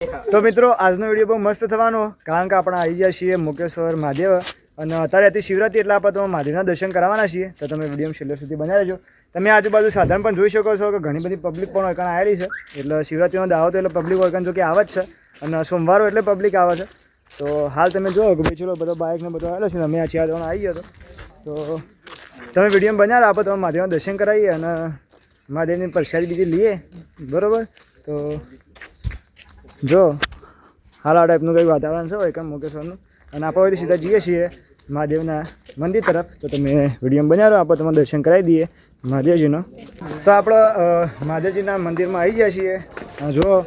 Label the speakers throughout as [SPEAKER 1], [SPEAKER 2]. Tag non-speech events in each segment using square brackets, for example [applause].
[SPEAKER 1] તો મિત્રો, આજનો વીડિયો બહુ મસ્ત થવાનો, કારણ કે આપણે આવી ગયા છીએ મુકેશ્વર મહાદેવ. અને અત્યારે હતી શિવરાત્રી, એટલે આપણે તમે મહાદેવના દર્શન કરાવવાના છીએ. તો તમે વીડિયો છેલ્લે સુધી બનાવી લેજો તમે આજુબાજુ સાધારણ પણ જોઈ શકો છો કે ઘણી બધી પબ્લિક પણ ઓળખાણ આવેલી છે. એટલે શિવરાત્રીનો દાવો તો એટલે પબ્લિક ઓળખાણ જો કે આવે જ છે. અને સોમવારો એટલે પબ્લિક આવે છે. તો હાલ તમે જોવો કે ભાઈ ચલો બધો બાઇકને બધો આવેલો છે. અમે આ ચાર જણ આવી ગયો તો તમે વીડિયો બનાવો આપણે તમે મહાદેવના દર્શન કરાવીએ અને મહાદેવની પ્રસાદી બીજી લઈએ. બરાબર? તો જો, હાલ આ ટાઈપનું કંઈ વાતાવરણ છે? હોય કે મુકેશ્વરનું અને આપણે અહીંથી સીધા જઈએ છીએ મહાદેવના મંદિર તરફ. તો તમે વીડિયો બનાવો આપણે તમને દર્શન કરાવી દઈએ મહાદેવજીનો. તો આપણે મહાદેવજીના મંદિરમાં આવી ગયા છીએ. જો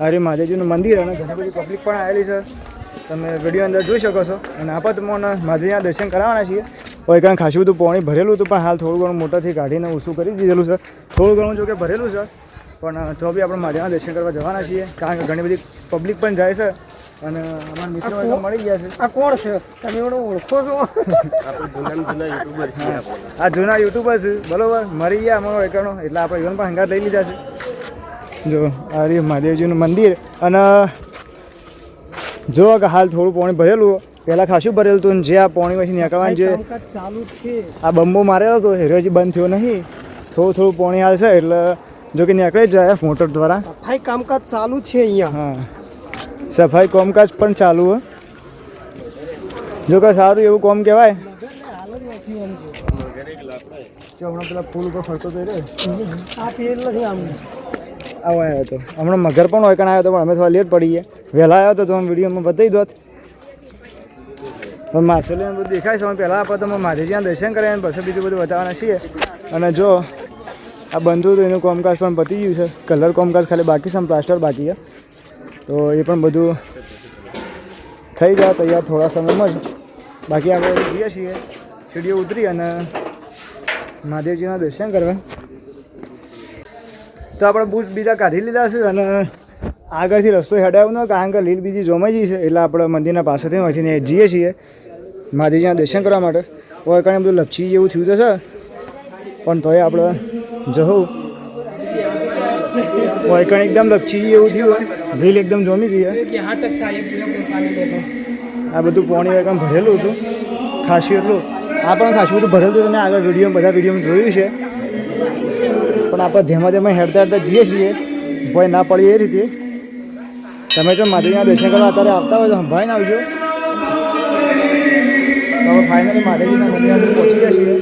[SPEAKER 1] અરે મહાદેવજીનું મંદિર અને ઘણી બધી પબ્લિક પણ આવેલી છે. તમે વીડિયો અંદર જોઈ શકો છો. અને આપણે તમને મહાદેવજીના દર્શન કરાવવાના છીએ. કોઈ કારણ ખાસું બધું પાણી ભરેલું હતું, પણ હાલ થોડું ઘણું મોટાથી કાઢીને ઓછું કરી દીધેલું છે. થોડું ઘણું જો કે ભરેલું છે. પણ તો બી આપણે મહાદેવના દર્શન કરવા જવાના છીએ. કારણ કે ઘણી બધી પબ્લિક પણ જાય છે અને અમારા મિત્રો બધા મળી ગયા છે.
[SPEAKER 2] આ કોણ છે? તમે એનો ઓળખો છો.
[SPEAKER 1] આ જૂના યુટ્યુબર છે. બરોબર? મરી ગયા અમારો એકણો એટલે આપણે ઇવન પણ હંગાત લઈ લીધા છે. જો આ રહ્યું મહાદેવજીનું મંદિર. અને જો કે હાલ થોડું પાણી ભરેલું. પહેલાં ખાસું ભરેલું હતું જે આ પાણીમાંથી નીકળવાનું જે
[SPEAKER 2] ચાલુ છે.
[SPEAKER 1] આ બંબો મારેલો હતો. હેરોજી બંધ થયો નહીં. થોડું થોડું પાણી હાલ છે. એટલે જો કે નીકળી જ જાય મોટર દ્વારા.
[SPEAKER 2] સફાઈ કામકાજ ચાલુ છે અહીંયા.
[SPEAKER 1] હા. સફાઈ કામકાજ પણ ચાલુ હોય જો કે સારું એવું કામ કહેવાય. હમણાં પેલા ફૂલ ઉપર ફરતો
[SPEAKER 2] થઈ રહ્યો.
[SPEAKER 1] આવો આવ્યો હતો હમણાં મગર પણ હોય કણ આવ્યો હતો પણ અમે થોડા લેટ પડી ગયા વહેલા આવ્યો હતો તો અમે વિડીયોમાં બતાવી દોત પણ માસોલી બધું દેખાય છે. પહેલાં આપણે તમે માધેજીના દર્શન કર્યા અને પછી બીજું બધું બતાવવાના છીએ. અને જો આ બનતું હતું એનું કોમકાસ પણ પતી ગયું છે. કલર કોમકાસ ખાલી બાકી છે, પ્લાસ્ટર બાકી છે. તો એ પણ બધું થઈ જાય, તૈયાર થોડા સમયમાં જ. બાકી આપણે જઈએ છીએ. સીડીઓ ઉતરી અને મહાદેવજીના દર્શન કરવા. તો આપણે બૂટ બીજા કાઢી લીધા છે અને આગળથી રસ્તો હેડાવ્યો ન, કારણ કે લીલ બીજી જોમાઈ જઈ છે, એટલે આપણે મંદિરના પાસેથી અહીંથી જઈએ છીએ. મહાદેવજીના દર્શન કરવા માટે. હોય કારણ બધું લપસી જેવું થયું તો છે. પણ તોય આપણે જવું હોય કણ એકદમ લપચી એવું થયું હોય ભીલ એકદમ જોમી જઈએ આ બધું પોણી એકદમ ભરેલું હતું. ખાંસી એટલું. આ પણ ખાસું બધું ભરેલું હતું. તમે આગળ વીડિયો બધા વિડીયોમાં જોયું છે. પણ આપણે ધીમા ધીમા હેરતા હેરતા જઈએ છીએ. ભય ના પડી એ રીતે. તમે જો માધેવીના દર્શન કરવા અત્યારે આવતા હોય તો સંભાળીને આવજો. તો ફાઇનલી માધેવીના મંદિર પહોંચી ગયા છીએ.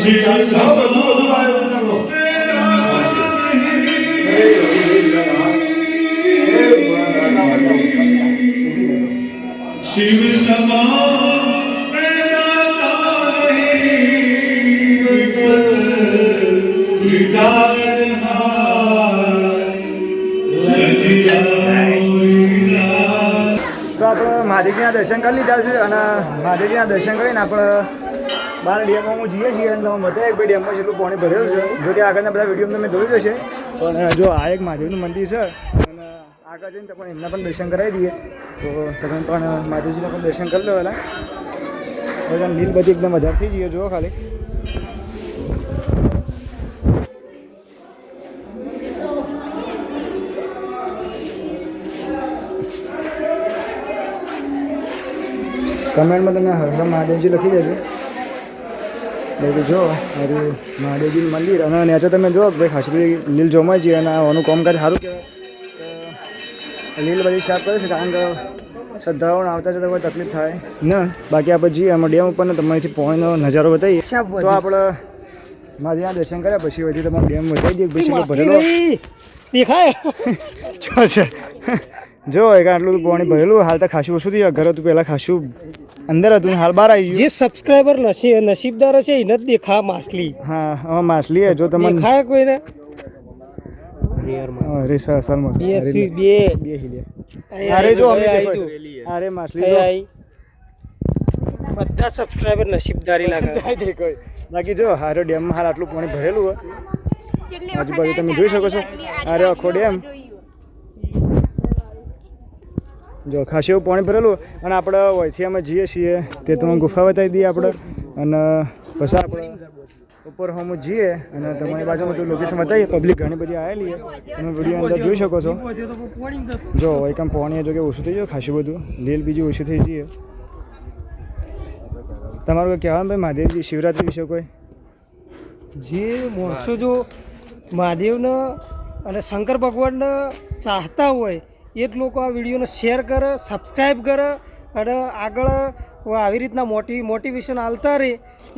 [SPEAKER 3] शिव
[SPEAKER 1] મહાદેવજીના દર્શન કરી લીધા છે અને મહાદેવજીના દર્શન કરીને આપણે બાર ડેમોમાં જઈએ છીએ અને તમે બતાવે ભાઈ ડેમમાં જેટલું પાણી ભરેલું છે. જો કે આગળના બધા વીડિયો તમે જોઈ જશે પણ જો આ એક મહાદેવનું મંદિર છે અને આગળ જઈને તો પણ એમના પણ દર્શન કરાવી દઈએ. તો તમે પણ મહાદેવજીના પણ દર્શન કરી લો પહેલાં. લીલ બધી એકદમ વધારે થઈ જઈએ જુઓ ખાલી. કમેન્ટમાં તમે હર હર મહાદેવજી લખી દેજો. બાકી જો મારું મહાદેવજી મંદિર અને નેચર તમે જો ભાઈ ખાસી લીલ જોમાજી અને આનું કામકાજ સારું કહેવાય. લીલ બધી સાફ કરે છે કારણ કે શ્રદ્ધાળુઓને આવતા જતા કોઈ તકલીફ થાય ના. બાકી આપણે જઈએ અમે ડેમ ઉપર તમારીથી પોઈન્ટનો નજારો બતાવીએ. તો આપણે મારા દર્શન કર્યા પછી વધી તમારે ડેમ બતાવી દઈએ પછી ભરેલો.
[SPEAKER 2] દેખાય. [laughs]
[SPEAKER 1] જો એક આટલું પાણી ભરેલું હાલ તો ખાસું ઓછું થયું ઘરે તું પહેલાં ખાસું અંદર હતું હાલ બહાર આવી
[SPEAKER 2] જે સબસ્ક્રાઈબર નસી નસીબદાર છે એને જ દેખા માછલી.
[SPEAKER 1] હા હા માછલી હે જો તમને
[SPEAKER 2] દેખાય કોઈને?
[SPEAKER 1] અરે સર અસલ માછલી
[SPEAKER 2] સી- બે
[SPEAKER 1] બે. અરે જો અમે
[SPEAKER 2] આઈ
[SPEAKER 1] દેખો. અરે માછલી જો.
[SPEAKER 2] બધા સબસ્ક્રાઇબર નસીબદારી [laughs] લાગે.
[SPEAKER 1] દેખો બાકી જો હારો ડેમમાં હાલ આટલું પાણી ભરેલું હોય. આજુબાજુ તમે જોઈ શકો છો. અરે આખો ડેમ. જો ખાસી એવું પાણી ભરેલું અને આપણે વયથી અમે જઈએ છીએ, તે તમને ગુફા બતાવી દઈએ આપણે. અને પછી આપણે ઉપર હોમ જઈએ અને તમારી બાજુ બધું લોકેશન બતાવીએ. પબ્લિક ઘણી બધી આવેલી છે. તમે વીડિયો અંદર જોઈ શકો છો. જો એકમ પાણી જો કે ઓછું થઈ ગયું, ખાસું બધું. લીલ બીજી ઓછી થઈ જઈએ તમારું કહેવાનું ભાઈ મહાદેવજી, શિવરાત્રી વિશે કોઈ?
[SPEAKER 2] જે માણસો જો મહાદેવને અને શંકર ભગવાનને ચાહતા હોય એ જ લોકો આ વિડીયોને શેર કરે સબસ્ક્રાઈબ કરે અને આગળ આવી રીતના મોટી મોટિવેશન આલતા રહે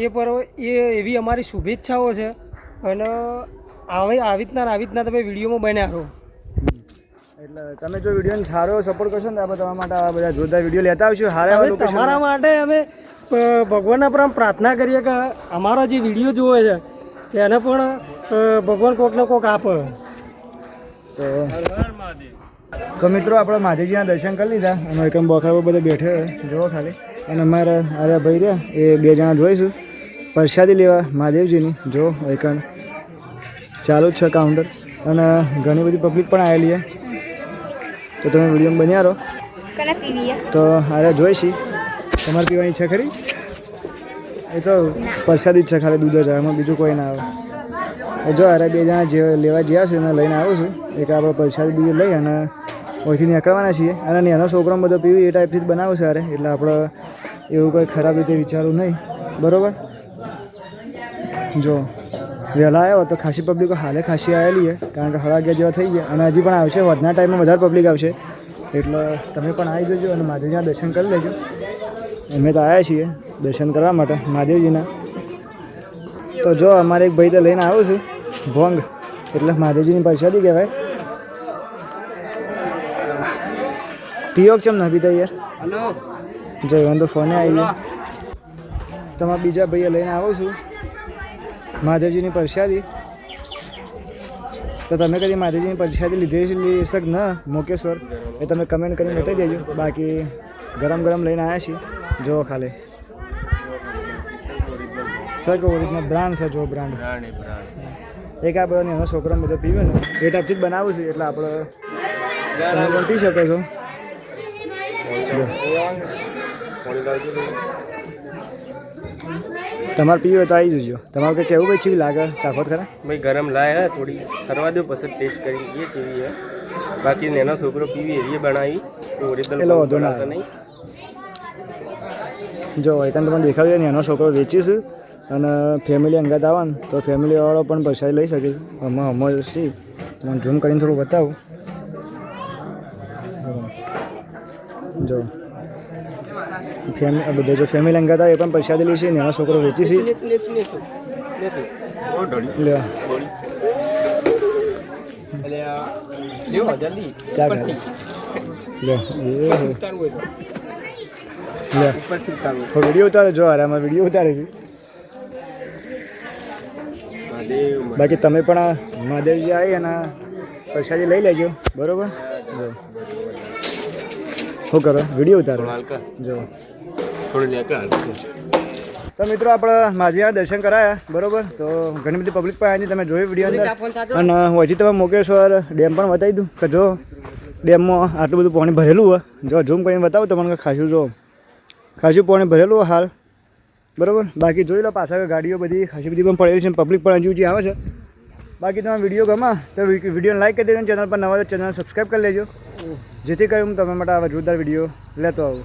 [SPEAKER 2] એ પર એ એવી અમારી શુભેચ્છાઓ છે. અને આવી આવી રીતના આવી રીતના તમે વિડીયોમાં બન્યા રહો.
[SPEAKER 1] એટલે તમે જો વિડીયોને સારો સપોર્ટ કરશો ને આપણે તમારા માટે આ બધા જોરદાર વીડિયો લેતા આવીશું.
[SPEAKER 2] હવે તમારા માટે અમે ભગવાનના પર આમ પ્રાર્થના કરીએ કે અમારા જે વીડિયો જોવે છે તેને પણ ભગવાન કોકને કોક આપે.
[SPEAKER 1] તો તો મિત્રો આપણે મહાદેવજીના દર્શન કરી લીધા. અને એકમ બોખાડો બધો બેઠો જુઓ ખાલી. અને અમારા આર્યા ભાઈ રહ્યા એ બે જણા જોઈશું પ્રસાદી લેવા મહાદેવજીની. જો એકમ ચાલુ જ છે કાઉન્ટર અને ઘણી બધી પબ્લિક પણ આવેલી છે. તો તમે વીડિયો બન્યા રહો. તો આરે જોઈશી તમારે પીવાની ઈચ્છા ખરી? એ તો પ્રસાદી જ છે ખાલી દૂધ જ એમાં બીજું કોઈ ના આવે. જો અરે બે જણા જે લેવા જ્યાં છે એને લઈને આવું છું, એક આપણે પ્રસાદી બીજું લઈ અને ઓછી નીકળવાના છીએ. અને એનો છોકરો બધો પીવી એ ટાઈપથી જ બનાવું છે અરે એટલે આપણે એવું કંઈ ખરાબ રીતે વિચારવું નહીં. બરાબર? જો, વહેલા આવ્યો તો ખાસી પબ્લિકો હાલે ખાસી આવેલી છે, કારણ કે હળા જેવા થઈ ગયા. અને હજી પણ આવશે વધના ટાઈમમાં વધારે પબ્લિક આવશે. એટલે તમે પણ આવી જજો અને મહાદેવજીના દર્શન કરી લેજો. અમે તો આવ્યા છીએ દર્શન કરવા માટે મહાદેવજીના. તો જો અમારે એક ભાઈ તો લઈને આવ્યો છું. ભોંગ. એટલે મહાદેવજીની પ્રસાદી કહેવાય. પીઓ ચમ ના પીતા યાર? જો એવન તો ફોને આવી ગયો. તમારા બીજા ભાઈએ લઈને આવો છું. મહાદેવજીની પ્રસાદી. તો તમે કદી મહાદેવજીની પ્રસાદી લીધેલી છે શક ન મોકેશ્વર? એ તમે કમેન્ટ કરીને બતાવી દેજો. બાકી ગરમ ગરમ લઈને આવ્યા છીએ. જુઓ ખાલી. સગ ઓરિજિનલ બ્રાન્ડ છે જો બ્રાન્ડ એક આ બધો એનો છોકરો બધો પીવે ને એ ટાઈપથી જ બનાવું છું એટલે આપણે તમે પી શકો છો. તમારે પીવું હોય તો આવી જજો. તમારું કંઈ કેવું ચીવી લાગે? ચાખોત ખરા?
[SPEAKER 4] ભાઈ ગરમ લાયા થોડી. કરવા દો પછી ટેસ્ટ કરી એ કેવી છે. બાકી એનો છોકરો પીવી એવી બનાવી ઓરિજિનલ
[SPEAKER 1] પેલો વાંધો ના જો જો તમે તમને દેખાડ્યું ને એનો છોકરો વેચીશ અને ફેમિલી અંગાત આવે ને તો ફેમિલીવાળો પણ પૈસા લઈ શકે આમાં અમર સી તમને ઝૂમ કરીને થોડું બતાવું. જો. ફેમિલી બધા જો ફેમિલી અંગાત આવે એ પણ પૈસા લે છે ને એનો છોકરો વેચી છે વીડિયો ઉતારો જો આમાં વીડિયો ઉતારે છે. બાકી તમે પણ આ મહાદેવજી આવી અને પ્રસાદી લઈ લેજો બરોબર? જો. શું કરો? વીડિયો ઉતારો. જો.
[SPEAKER 4] થોડી
[SPEAKER 1] તો મિત્રો આપણે માજીના દર્શન કરાયા બરોબર? તો ઘણી બધી પબ્લિક પણ આવી તમે જોયું વીડિયો અંદર. અને હજી તમે મોકેશ્વર ડેમ પણ બતાવી દઉં કે જો ડેમમાં આટલું બધું પાણી ભરેલું હોય જો ઝૂમ કરીને બતાવું તમને ખાસું જો ખાસું પાણી ભરેલું હોય હાલ. બરોબર? બાકી જોઈ લો પાછળ ગાડીઓ બધી ખાસી બધી પણ પડેલી છે પબ્લિક પણ હજુ જે આવે છે. બાકી તમે વીડિયો ગમા તો વિડીયોને લાઈક કરી દેજો ચેનલ પર નવા ચેનલ સબસ્ક્રાઈબ કરી લેજો. જેથી કરી હું તમે માટે આવા જોરદાર વીડિયો લેતો આવું.